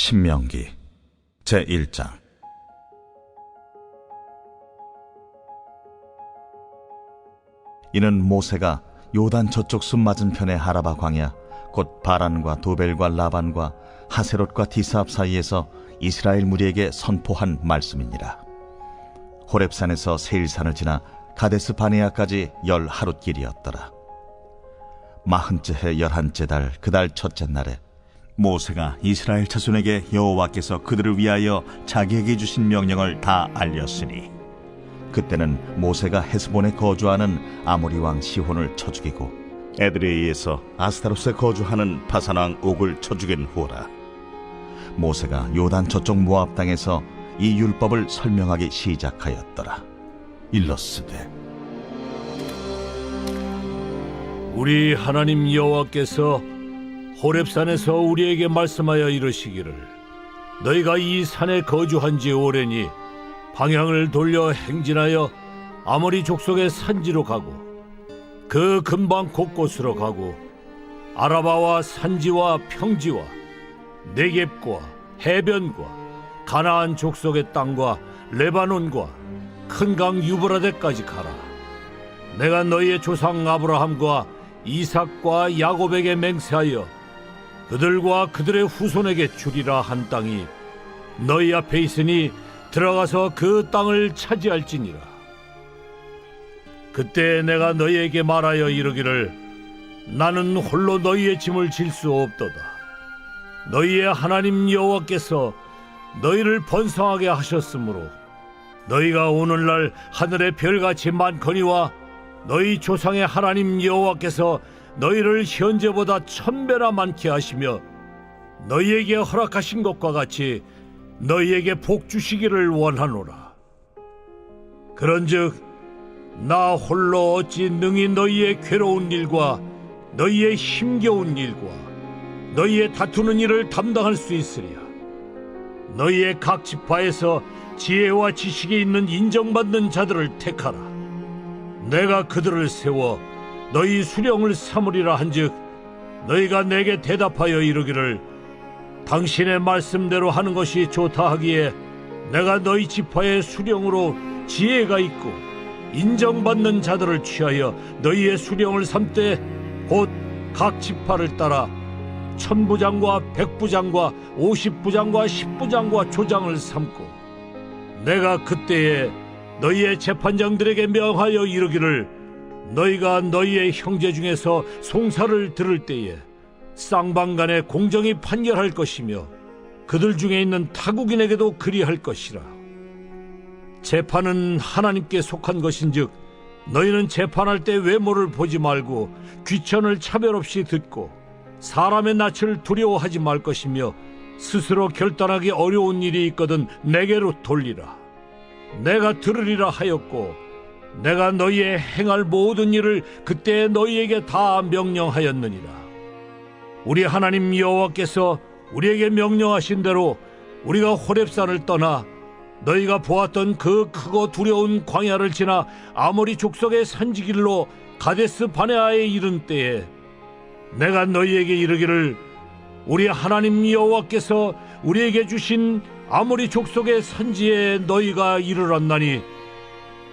신명기 제1장. 이는 모세가 요단 저쪽 숲 맞은편의 하라바 광야 곧 바란과 도벨과 라반과 하세롯과 디사압 사이에서 이스라엘 무리에게 선포한 말씀이니라. 호렙산에서 세일산을 지나 가데스 바네아까지 열 하루 길이었더라. 마흔째 해 열한째 달 그 달 첫째 날에 모세가 이스라엘 자손에게 여호와께서 그들을 위하여 자기에게 주신 명령을 다 알렸으니 그때는 모세가 헤스본에 거주하는 아모리 왕 시혼을 쳐 죽이고 에드레이에서 아스타로스에 거주하는 바산 왕 옥을 쳐 죽인 후라 모세가 요단 저쪽 모압 땅에서 이 율법을 설명하기 시작하였더라. 일러스되 우리 하나님 여호와께서 호렙산에서 우리에게 말씀하여 이르시기를 너희가 이 산에 거주한 지 오래니 방향을 돌려 행진하여 아모리 족속의 산지로 가고 그 근방 곳곳으로 가고 아라바와 산지와 평지와 네겝과 해변과 가나안 족속의 땅과 레바논과 큰 강 유브라데까지 가라. 내가 너희의 조상 아브라함과 이삭과 야곱에게 맹세하여 그들과 그들의 후손에게 주리라 한 땅이 너희 앞에 있으니 들어가서 그 땅을 차지할지니라. 그때 내가 너희에게 말하여 이르기를 나는 홀로 너희의 짐을 질 수 없도다. 너희의 하나님 여호와께서 너희를 번성하게 하셨으므로 너희가 오늘날 하늘의 별같이 많거니와 너희 조상의 하나님 여호와께서 너희를 현재보다 천배나 많게 하시며 너희에게 허락하신 것과 같이 너희에게 복 주시기를 원하노라. 그런즉 나 홀로 어찌 능히 너희의 괴로운 일과 너희의 힘겨운 일과 너희의 다투는 일을 담당할 수 있으랴. 너희의 각 지파에서 지혜와 지식이 있는 인정받는 자들을 택하라. 내가 그들을 세워 너희 수령을 삼으리라 한즉 너희가 내게 대답하여 이르기를 당신의 말씀대로 하는 것이 좋다 하기에 내가 너희 지파의 수령으로 지혜가 있고 인정받는 자들을 취하여 너희의 수령을 삼되 곧 각 지파를 따라 천부장과 백부장과 오십부장과 십부장과 조장을 삼고 내가 그때에 너희의 재판장들에게 명하여 이르기를 너희가 너희의 형제 중에서 송사를 들을 때에 쌍방간에 공정히 판결할 것이며 그들 중에 있는 타국인에게도 그리할 것이라. 재판은 하나님께 속한 것인즉 너희는 재판할 때 외모를 보지 말고 귀천을 차별 없이 듣고 사람의 낯을 두려워하지 말 것이며 스스로 결단하기 어려운 일이 있거든 내게로 돌리라. 내가 들으리라 하였고 내가 너희의 행할 모든 일을 그때 너희에게 다 명령하였느니라. 우리 하나님 여호와께서 우리에게 명령하신 대로 우리가 호렙산을 떠나 너희가 보았던 그 크고 두려운 광야를 지나 아모리 족속의 산지길로 가데스 바네아에 이른 때에 내가 너희에게 이르기를 우리 하나님 여호와께서 우리에게 주신 아모리 족속의 산지에 너희가 이르렀나니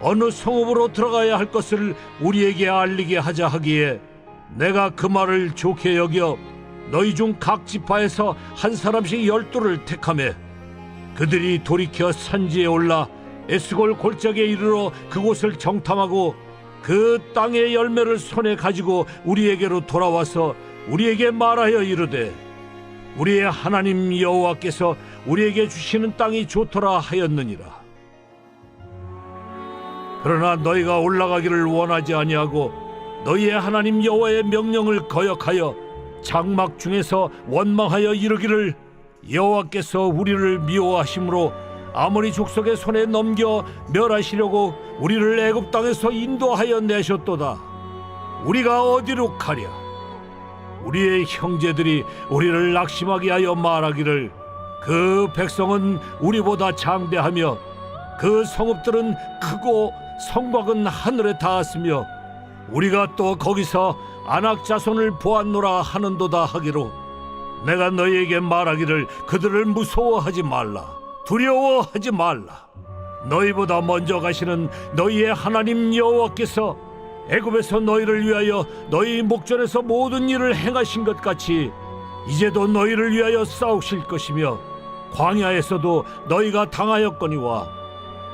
어느 성읍으로 들어가야 할 것을 우리에게 알리게 하자 하기에 내가 그 말을 좋게 여겨 너희 중 각 지파에서 한 사람씩 열두를 택하매 그들이 돌이켜 산지에 올라 에스골 골짜기에 이르러 그곳을 정탐하고 그 땅의 열매를 손에 가지고 우리에게로 돌아와서 우리에게 말하여 이르되 우리의 하나님 여호와께서 우리에게 주시는 땅이 좋더라 하였느니라. 그러나 너희가 올라가기를 원하지 아니하고 너희의 하나님 여호와의 명령을 거역하여 장막 중에서 원망하여 이르기를 여호와께서 우리를 미워하심으로 아모리 족속의 손에 넘겨 멸하시려고 우리를 애굽 땅에서 인도하여 내셨도다. 우리가 어디로 가랴? 우리의 형제들이 우리를 낙심하게 하여 말하기를 그 백성은 우리보다 장대하며 그 성읍들은 크고 성곽은 하늘에 닿았으며 우리가 또 거기서 안악 자손을 보았노라 하는도다 하기로 내가 너희에게 말하기를 그들을 무서워하지 말라 두려워하지 말라. 너희보다 먼저 가시는 너희의 하나님 여호와께서 애굽에서 너희를 위하여 너희 목전에서 모든 일을 행하신 것 같이 이제도 너희를 위하여 싸우실 것이며 광야에서도 너희가 당하였거니와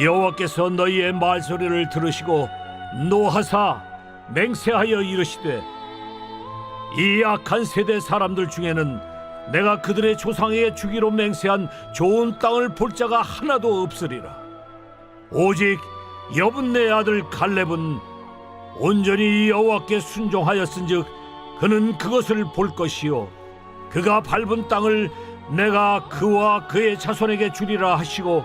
여호와께서 너희의 말소리를 들으시고 노하사 맹세하여 이르시되 이 악한 세대 사람들 중에는 내가 그들의 조상에게 주기로 맹세한 좋은 땅을 볼 자가 하나도 없으리라. 오직 여분네 아들 갈렙은 온전히 여호와께 순종하였은즉 그는 그것을 볼 것이요 그가 밟은 땅을 내가 그와 그의 자손에게 주리라 하시고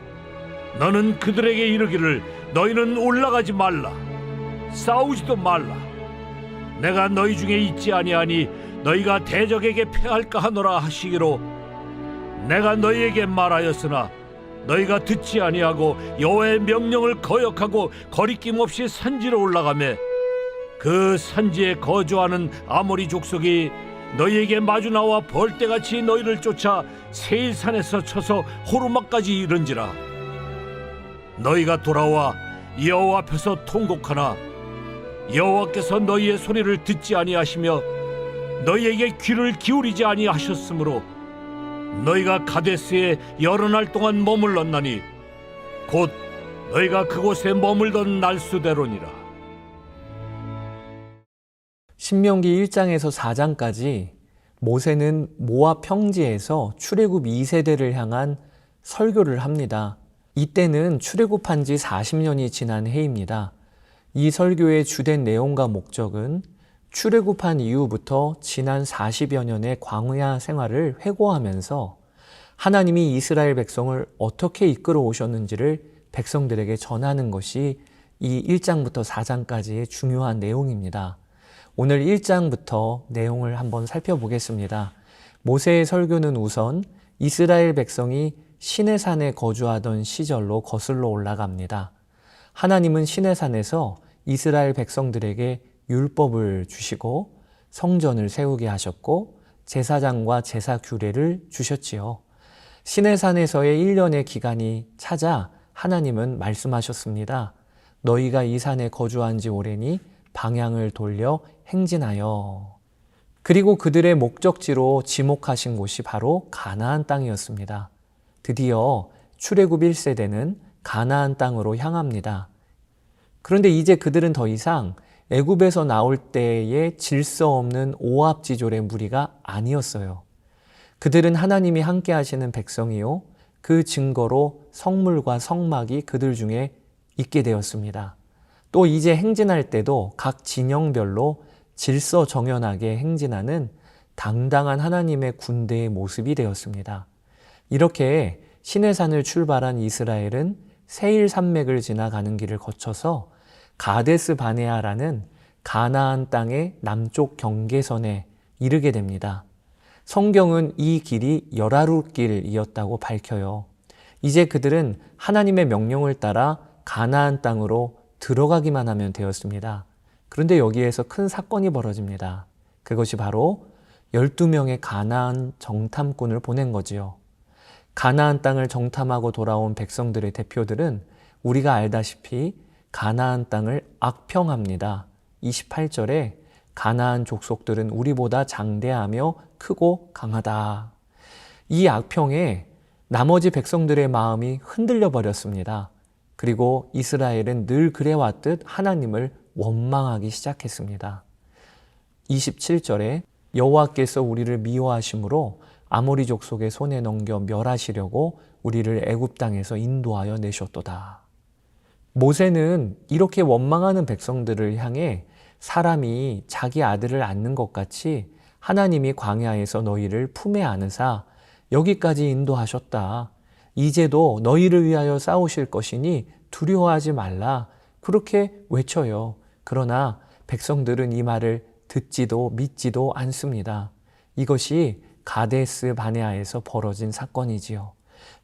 너는 그들에게 이르기를 너희는 올라가지 말라. 싸우지도 말라. 내가 너희 중에 있지 아니하니 너희가 대적에게 패할까 하노라 하시기로 내가 너희에게 말하였으나 너희가 듣지 아니하고 여호와의 명령을 거역하고 거리낌 없이 산지로 올라가매 그 산지에 거주하는 아모리 족속이 너희에게 마주 나와 벌떼같이 너희를 쫓아 세일산에서 쳐서 호르마까지 이른지라 너희가 돌아와 여호와 앞에서 통곡하나 여호와께서 너희의 소리를 듣지 아니하시며 너희에게 귀를 기울이지 아니하셨으므로 너희가 가데스에 여러 날 동안 머물렀나니 곧 너희가 그곳에 머물던 날수대로니라 신명기 1장에서 4장까지 모세는 모압 평지에서 출애굽 2세대를 향한 설교를 합니다. 이때는 출애굽한 지 40년이 지난 해입니다. 이 설교의 주된 내용과 목적은 출애굽한 이후부터 지난 40여 년의 광야 생활을 회고하면서 하나님이 이스라엘 백성을 어떻게 이끌어 오셨는지를 백성들에게 전하는 것이 이 1장부터 4장까지의 중요한 내용입니다. 오늘 1장부터 내용을 한번 살펴보겠습니다. 모세의 설교는 우선 이스라엘 백성이 시내산에 거주하던 시절로 거슬러 올라갑니다. 하나님은 시내산에서 이스라엘 백성들에게 율법을 주시고 성전을 세우게 하셨고 제사장과 제사 규례를 주셨지요. 시내산에서의 1년의 기간이 차자 하나님은 말씀하셨습니다. 너희가 이 산에 거주한 지 오래니 방향을 돌려 행진하여. 그리고 그들의 목적지로 지목하신 곳이 바로 가나안 땅이었습니다. 드디어 출애굽 1세대는 가나안 땅으로 향합니다. 그런데 이제 그들은 더 이상 애굽에서 나올 때의 질서 없는 오합지졸의 무리가 아니었어요. 그들은 하나님이 함께 하시는 백성이요 그 증거로 성물과 성막이 그들 중에 있게 되었습니다. 또 이제 행진할 때도 각 진영별로 질서 정연하게 행진하는 당당한 하나님의 군대의 모습이 되었습니다. 이렇게 시내산을 출발한 이스라엘은 세일 산맥을 지나가는 길을 거쳐서 가데스 바네아라는 가나안 땅의 남쪽 경계선에 이르게 됩니다. 성경은 이 길이 열하룻길이었다고 밝혀요. 이제 그들은 하나님의 명령을 따라 가나안 땅으로 들어가기만 하면 되었습니다. 그런데 여기에서 큰 사건이 벌어집니다. 그것이 바로 12명의 가나안 정탐꾼을 보낸 거지요. 가나안 땅을 정탐하고 돌아온 백성들의 대표들은 우리가 알다시피 가나안 땅을 악평합니다. 28절에 가나안 족속들은 우리보다 장대하며 크고 강하다. 이 악평에 나머지 백성들의 마음이 흔들려 버렸습니다. 그리고 이스라엘은 늘 그래왔듯 하나님을 원망하기 시작했습니다. 27절에 여호와께서 우리를 미워하심으로 아모리 족속의 손에 넘겨 멸하시려고 우리를 애굽 땅에서 인도하여 내셨도다. 모세는 이렇게 원망하는 백성들을 향해 사람이 자기 아들을 안는 것 같이 하나님이 광야에서 너희를 품에 안으사 여기까지 인도하셨다. 이제도 너희를 위하여 싸우실 것이니 두려워하지 말라. 그렇게 외쳐요. 그러나 백성들은 이 말을 듣지도 믿지도 않습니다. 이것이 가데스 바네아에서 벌어진 사건이지요.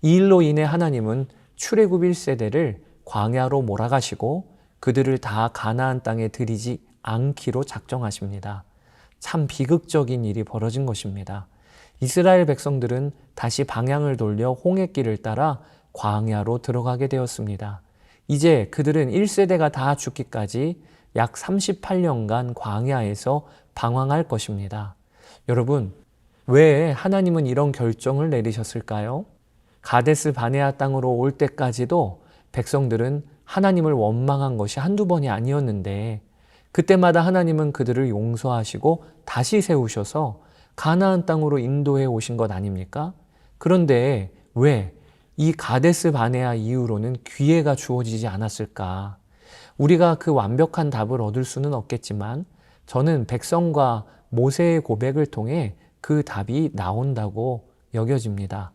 이 일로 인해 하나님은 출애굽 1세대를 광야로 몰아가시고 그들을 다 가나안 땅에 들이지 않기로 작정하십니다. 참 비극적인 일이 벌어진 것입니다. 이스라엘 백성들은 다시 방향을 돌려 홍해길을 따라 광야로 들어가게 되었습니다. 이제 그들은 1세대가 다 죽기까지 약 38년간 광야에서 방황할 것입니다. 여러분, 왜 하나님은 이런 결정을 내리셨을까요? 가데스 바네아 땅으로 올 때까지도 백성들은 하나님을 원망한 것이 한두 번이 아니었는데 그때마다 하나님은 그들을 용서하시고 다시 세우셔서 가나안 땅으로 인도해 오신 것 아닙니까? 그런데 왜 이 가데스 바네아 이후로는 기회가 주어지지 않았을까? 우리가 그 완벽한 답을 얻을 수는 없겠지만 저는 백성과 모세의 고백을 통해 그 답이 나온다고 여겨집니다.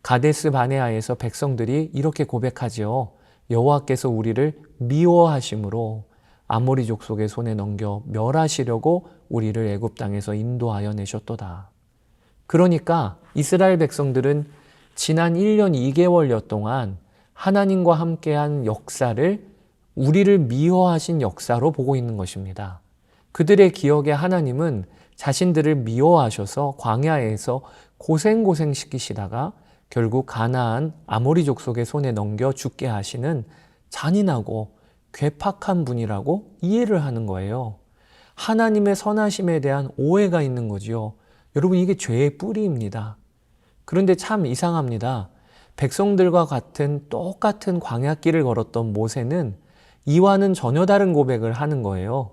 가데스 바네아에서 백성들이 이렇게 고백하지요. 여호와께서 우리를 미워하심으로 아모리 족 속의 손에 넘겨 멸하시려고 우리를 애굽 땅에서 인도하여 내셨도다. 그러니까 이스라엘 백성들은 지난 1년 2개월여 동안 하나님과 함께한 역사를 우리를 미워하신 역사로 보고 있는 것입니다. 그들의 기억에 하나님은 자신들을 미워하셔서 광야에서 고생고생 시키시다가 결국 가나안 아모리 족속의 손에 넘겨 죽게 하시는 잔인하고 괴팍한 분이라고 이해를 하는 거예요. 하나님의 선하심에 대한 오해가 있는 거지요. 여러분 이게 죄의 뿌리입니다. 그런데 참 이상합니다. 백성들과 같은 똑같은 광야길을 걸었던 모세는 이와는 전혀 다른 고백을 하는 거예요.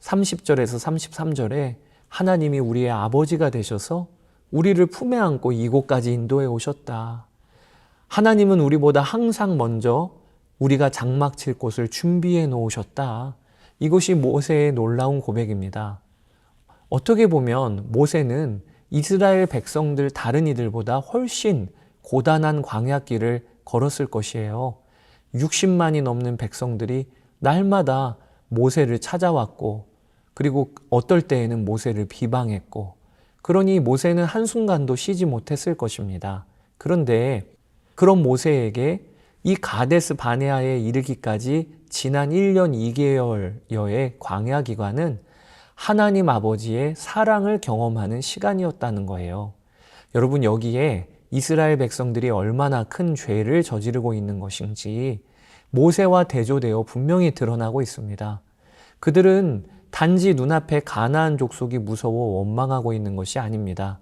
30절에서 33절에 하나님이 우리의 아버지가 되셔서 우리를 품에 안고 이곳까지 인도해 오셨다. 하나님은 우리보다 항상 먼저 우리가 장막 칠 곳을 준비해 놓으셨다. 이것이 모세의 놀라운 고백입니다. 어떻게 보면 모세는 이스라엘 백성들 다른 이들보다 훨씬 고단한 광야길을 걸었을 것이에요. 60만이 넘는 백성들이 날마다 모세를 찾아왔고 그리고 어떨 때에는 모세를 비방했고 그러니 모세는 한순간도 쉬지 못했을 것입니다. 그런데 그런 모세에게 이 가데스 바네아에 이르기까지 지난 1년 2개월여의 광야 기간은 하나님 아버지의 사랑을 경험하는 시간이었다는 거예요. 여러분 여기에 이스라엘 백성들이 얼마나 큰 죄를 저지르고 있는 것인지 모세와 대조되어 분명히 드러나고 있습니다. 그들은 단지 눈앞에 가나안 족속이 무서워 원망하고 있는 것이 아닙니다.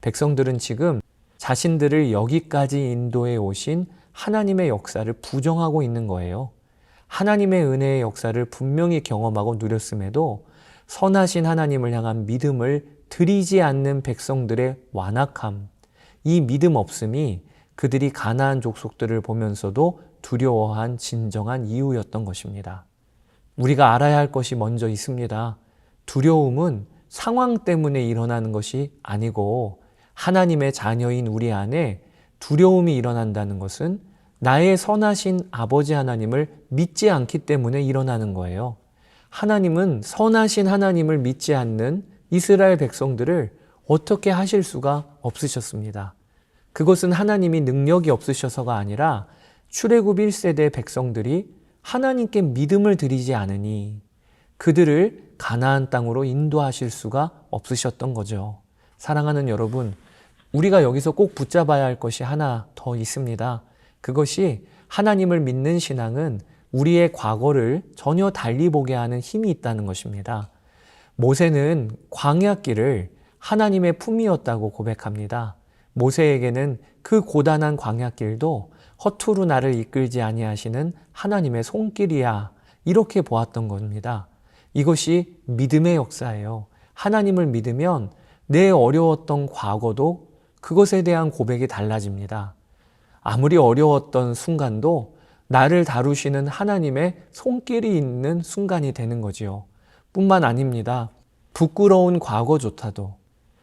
백성들은 지금 자신들을 여기까지 인도해 오신 하나님의 역사를 부정하고 있는 거예요. 하나님의 은혜의 역사를 분명히 경험하고 누렸음에도 선하신 하나님을 향한 믿음을 드리지 않는 백성들의 완악함, 이 믿음 없음이 그들이 가나안 족속들을 보면서도 두려워한 진정한 이유였던 것입니다. 우리가 알아야 할 것이 먼저 있습니다. 두려움은 상황 때문에 일어나는 것이 아니고 하나님의 자녀인 우리 안에 두려움이 일어난다는 것은 나의 선하신 아버지 하나님을 믿지 않기 때문에 일어나는 거예요. 하나님은 선하신 하나님을 믿지 않는 이스라엘 백성들을 어떻게 하실 수가 없으셨습니다. 그것은 하나님이 능력이 없으셔서가 아니라 출애굽 1세대 백성들이 하나님께 믿음을 드리지 않으니 그들을 가나안 땅으로 인도하실 수가 없으셨던 거죠. 사랑하는 여러분, 우리가 여기서 꼭 붙잡아야 할 것이 하나 더 있습니다. 그것이 하나님을 믿는 신앙은 우리의 과거를 전혀 달리 보게 하는 힘이 있다는 것입니다. 모세는 광야길을 하나님의 품이었다고 고백합니다. 모세에게는 그 고단한 광야길도 허투루 나를 이끌지 아니하시는 하나님의 손길이야. 이렇게 보았던 겁니다. 이것이 믿음의 역사예요. 하나님을 믿으면 내 어려웠던 과거도 그것에 대한 고백이 달라집니다. 아무리 어려웠던 순간도 나를 다루시는 하나님의 손길이 있는 순간이 되는 거지요. 뿐만 아닙니다. 부끄러운 과거조차도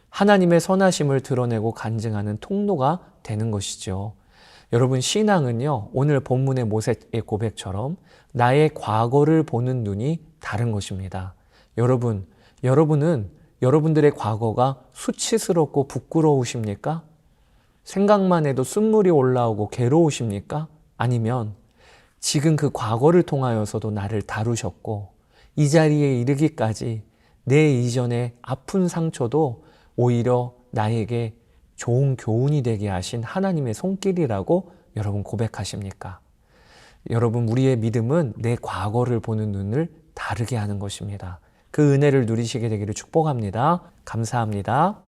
하나님의 선하심을 드러내고 간증하는 통로가 되는 것이죠. 여러분, 신앙은요, 오늘 본문의 모세의 고백처럼 나의 과거를 보는 눈이 다른 것입니다. 여러분, 여러분은 여러분들의 과거가 수치스럽고 부끄러우십니까? 생각만 해도 숨물이 올라오고 괴로우십니까? 아니면 지금 그 과거를 통하여서도 나를 다루셨고 이 자리에 이르기까지 내 이전의 아픈 상처도 오히려 나에게 좋은 교훈이 되게 하신 하나님의 손길이라고 여러분 고백하십니까? 여러분, 우리의 믿음은 내 과거를 보는 눈을 다르게 하는 것입니다. 그 은혜를 누리시게 되기를 축복합니다. 감사합니다.